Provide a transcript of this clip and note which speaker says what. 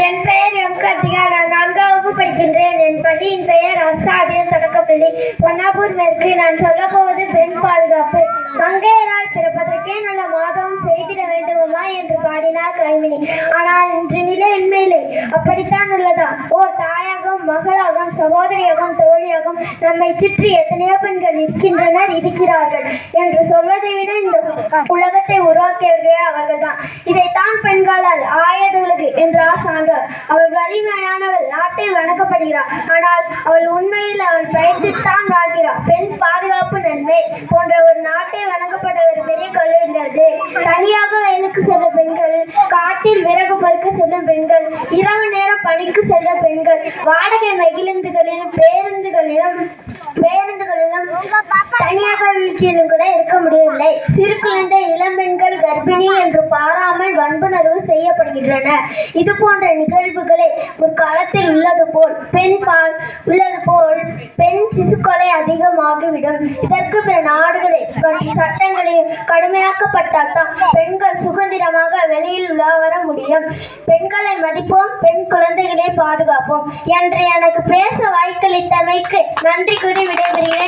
Speaker 1: என் பெயர் எம் கார்த்திகா நான் நான்காவது படிக்கின்றேன். என் பள்ளியின் பெயர் அரசாதிய சடக்கப்பள்ளி. பொன்னாப்பூர் மேற்கு நான் சொல்ல போவது பெண் பாதுகாப்பு. மங்கையராய் பிறப்பதற்கே நல்ல மாதவம் செய்திட வேண்டுமா என்று பாடினார் கைமினி ஆனால் இன்று நிலை உண்மையிலே அப்படித்தான் உள்ளதா? ஓர் தாயாகம் மகளாகம் சகோதரியாகவும் தோழியாகம் நம்மை சுற்றி எத்தனையோ பெண்கள் இருக்கின்றனர் இருக்கிறார்கள் என்று சொல்வதை விட இந்த உலகத்தை உருவாக்கியவர்களே அவர்கள்தான். இதைத்தான் பெண்களால் ஆயிரம் என்றார் சான்றோர். அவள் வலிமையானவள் நாட்டை வணக்கப்படுகிறார் ஆனால் அவள் உண்மையில் அவள் பயந்துத்தான் வாழ்கிறார் பெண் பாதுகாப்பு நன்மை போன்ற ஒரு நாட்டை வணங்கப்பட ஒரு பெரிய கொள்கை உள்ளது தனியாக வயலுக்கு செல்ல பெண்கள் காட்டில் விறகு பொறுக்க செல்லும் பெண்கள் இரவு நேரம் பணிக்கு செல்ல பெண்கள் வாடகை மகிழ்ந்துகளின் பேர் தனியாக கூட இருக்க முடியவில்லை. சிறு குழந்தை இளம்பெண்கள் கர்ப்பிணி என்று பாராமல் வன்புணர்வு செய்யப்படுகின்றன. இது போன்ற நிகழ்வுகளை ஒரு காலத்தில் உள்ளது போல் பெண் பால் உள்ளது போல் பெண் சிசுக்கொலை அதிகமாகிவிடும். இதற்கு பிற நாடுகளில் மற்றும் சட்டங்களையும் கடுமையாக்கப்பட்டால் தான் பெண்கள் சுதந்திரமாக வெளியில் உலா வர முடியும். பெண்களை மதிப்போம் பெண் குழந்தைகளை பாதுகாப்போம். என்று எனக்கு பேச வாய்க்களித்தமைக்கு நன்றி கூறி விடைபெறுகிறேன்.